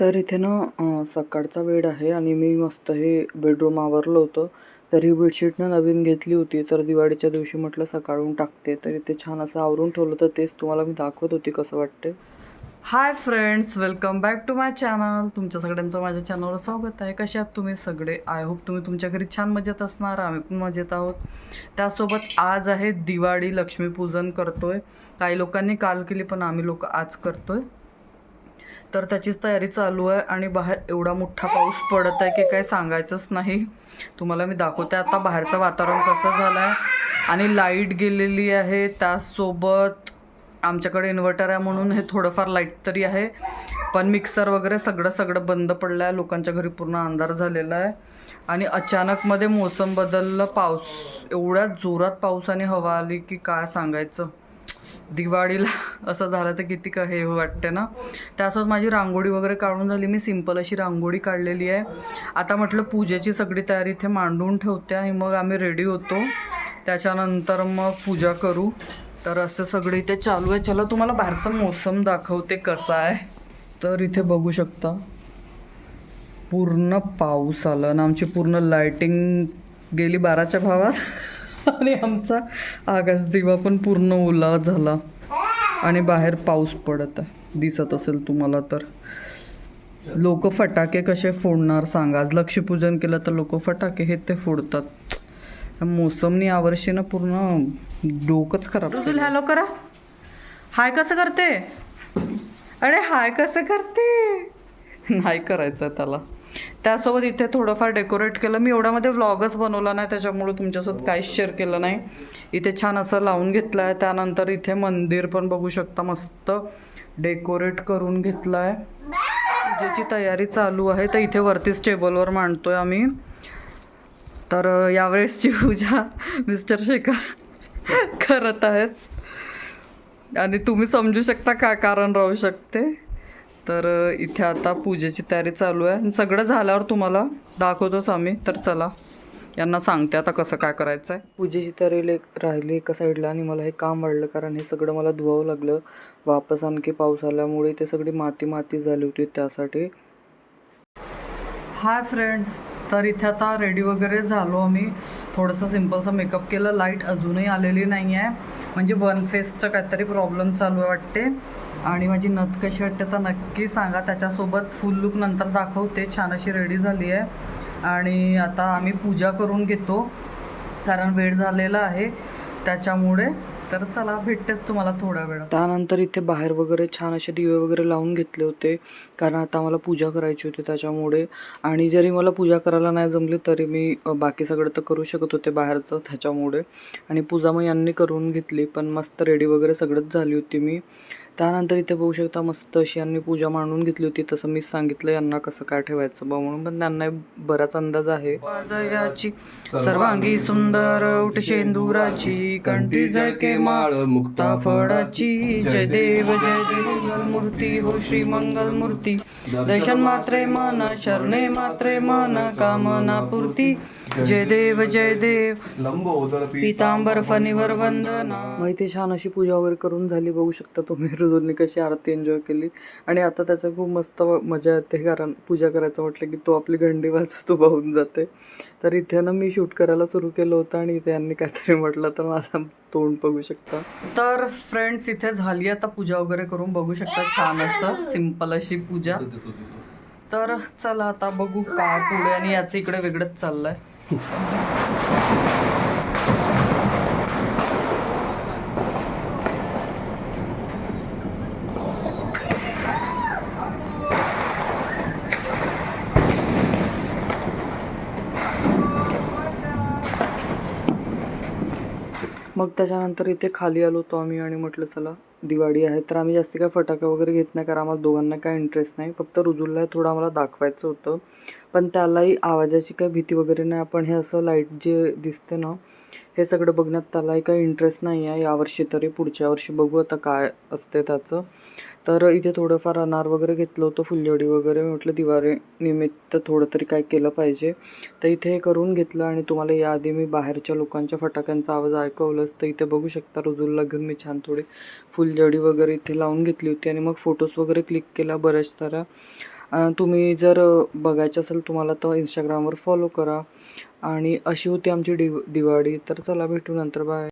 तर इथे ना सकाळचा वेळ आहे आणि मी मस्त हे बेडरूम आवरलं होतं. तर ही बेडशीट ना नवीन घेतली होती. तर दिवाळीच्या दिवशी म्हटलं सकाळून टाकते. तर इथे छान असं आवरून ठेवलं. तर तेच तुम्हाला मी दाखवत होती. कसं वाटते hi friends welcome back to my channel तुमच्या सगळ्यांचं माझ्या चॅनलवर स्वागत आहे. कशात तुम्ही सगळे? आय होप तुम्ही तुमच्या घरी छान मजेत असणार. आम्ही पण मजेत आहोत. त्यासोबत आज आहे दिवाळी लक्ष्मीपूजन करतोय. काही लोकांनी काल केली पण आम्ही लोक आज करतोय. तर त्याचीच तयारी चालू आहे आणि बाहेर एवढा मोठा पाऊस पडत आहे की काय सांगायचंच नाही. तुम्हाला मी दाखवते आता बाहेरचं वातावरण कसं झालं आहे आणि लाइट गेलेली आहे त्यासोबत. आमच्याकडे इन्व्हर्टर आहे म्हणून हे थोडंफार लाइट तरी आहे. पण मिक्सर वगैरे सगळं सगळं बंद पडलं आहे लोकांच्या घरी पूर्ण अंधार झालेला आहे. आणि अचानकमध्ये मोसम बदललं पाऊस एवढ्या जोरात पाऊस आणि हवा आली की काय सांगायचं? दिवाळीला असं झालं तर किती का हे वाटते ना? त्यासोबत माझी रांगोळी वगैरे काढून झाली. मी सिंपल अशी रांगोळी काढलेली आहे. आता म्हटलं पूजेची सगळी तयारी इथे मांडून ठेवते आणि मग आम्ही रेडी होतो. त्याच्यानंतर मग पूजा करू. तर असं सगळं इथे चालू आहे. चला तुम्हाला बाहेरचा मोसम दाखवते कसा आहे. तर इथे बघू शकता पूर्ण पाऊस आला आणि आमची पूर्ण लाईटिंग गेली बाराच्या भावात. आणि आमचा आकाश दिवा पण पूर्ण ओला झाला. आणि बाहेर पाऊस पडत आहे. दिसत असेल तुम्हाला तर. लोक फटाके कसे फोडणार सांगा. आज लक्ष्मीपूजन केलं तर लोक फटाके हे ते फोडतात. मोसमनी यावर्षी ना पूर्ण डोकंच खराब केलं. हॅलो करा. हाय कसं करते? अरे हाय कसं करते? नाही करायचं त्याला. त्यासोबत इथे थोडंफार डेकोरेट केलं. मी एवढ्यामध्ये व्लॉगच बनवला नाही त्याच्यामुळे तुमच्यासोबत काहीच शेअर केलं नाही. इथे छान असं लावून घेतलं आहे त्यानंतर इथे मंदिर पण बघू शकता मस्त डेकोरेट करून घेतलं आहे पूजेची तयारी चालू आहे. तर इथे वरतीच टेबलवर मांडतोय आम्ही. तर यावेळेसची पूजा मिस्टर शेखर करत आहेत. आणि तुम्ही समजू शकता का कारण राहू शकते. तर इथे आता पूजेची तयारी चालू आहे. आणि सगळं झाल्यावर तुम्हाला दाखवतोच आम्ही. तर चला यांना सांगते आता कसं काय करायचं आहे पूजेची तयारी राहिली एका साईडला आणि मला हे काम वाढलं कारण हे सगळं मला धुवावं लागलं. वापस आणखी पाऊस आल्यामुळे ते सगळी माती माती झाली होती त्यासाठी. हाय फ्रेंड्स तर इथे आता रेडी वगैरे झालो आम्ही. थोडंसं सिम्पलसा मेकअप केलं. लाइट अजूनही आलेली नाही आहे म्हणजे वन फेसचं काहीतरी प्रॉब्लेम चालू आहे वाटते. आणि माझी नथ कशी वाटते तर नक्की सांगा. त्याच्यासोबत फुल लुक नंतर दाखवते. छान अशी रेडी झाली आहे. आणि आता आम्ही पूजा करून घेतो. कारण वेळ झालेला आहे त्याच्यामुळे तर चला भेटतेच तुम्हाला थोड्या वेळ. त्यानंतर इथे बाहेर वगैरे छान असे दिवे वगैरे लावून घेतले होते. कारण आता मला पूजा करायची होती त्याच्यामुळे. आणि जरी मला पूजा करायला नाही जमली तरी मी बाकी सगळं तर करू शकत होते बाहेरचं त्याच्यामुळे. आणि पूजा मग यांनी करून घेतली पण मस्त रेडी वगैरे सगळंच झाली होती मी. त्यानंतर इथे बघू शकता मस्त अशी यांनी पूजा मांडून घेतली होती. तसं मीच सांगितलं यांना कसं काय ठेवायचं बा म्हणून. पण त्यांना बराच अंदाज आहे. सर्वांगी सुंदर उठ शेंदुराची कंठी जळके माळ मुक्ता फळाची. जय देव जय देव मूर्ती हो श्री मंगल मूर्ती दर्शन मात्रे मन शरणे मात्रे मन कामना पूर्ती. जय देव जय देव. पितांबर फणीवर वंदना. मग इथे छान अशी पूजा वगैरे करून झाली बघू शकता तुम्ही. रुदुलने कशी आरती एन्जॉय केली. आणि आता त्याचं खूप मस्त मजा येते कारण पूजा करायचं म्हटलं की तो आपली घंटी वाजवतो वाहून जाते. तर इथे ना मी शूट करायला सुरू केलं होतं आणि इथे यांनी काहीतरी म्हटलं तर माझा तोंड बघू शकता. तर फ्रेंड्स इथे झाली आता पूजा वगैरे करून. बघू शकता छान असं सिंपल अशी पूजा. तर चला आता बघू काय पुढे आणि याचं इकडे वेगळंच चाललंय. Oof. मग त्याच्यानंतर इथे खाली आलो होतो आम्ही आणि म्हटलं चला दिवाळी आहे तर आम्ही जास्त काय फटाके वगैरे घेत नाही कारण आम्हाला दोघांना काय इंटरेस्ट नाही. फक्त रुजुलला थोडं आम्हाला दाखवायचं होतं. पण त्यालाही आवाजाची काही भीती वगैरे नाही. आपण हे असं लाइट जे दिसते ना हे सगळं बघण्यात त्यालाही काही इंटरेस्ट नाही आहे. यावर्षी तरी पुढच्या वर्षी बघू आता काय असते त्याचं. तर इथे थोडंफार अनार वगैरे घेतलं होतं फुलझडी वगैरे. म्हटलं दिवाळी निमित्त थोडं तरी काय केलं पाहिजे. तर इथे हे करून घेतलं आणि तुम्हाला याआधी मी बाहेरच्या लोकांच्या फटाक्यांचा आवाज ऐकवलंच. तर इथे बघू शकता रुजूलला घेऊन मी छान थोडी फुलझडी वगैरे इथे लावून घेतली होती आणि मग फोटोज वगैरे क्लिक केला बऱ्याच साऱ्या. तुम्ही जर बघायचं असेल तुम्हाला तर इंस्टाग्रामवर फॉलो करा. आणि अशी होती आमची डि दिवाळी. तर चला भेटू नंतर. बाय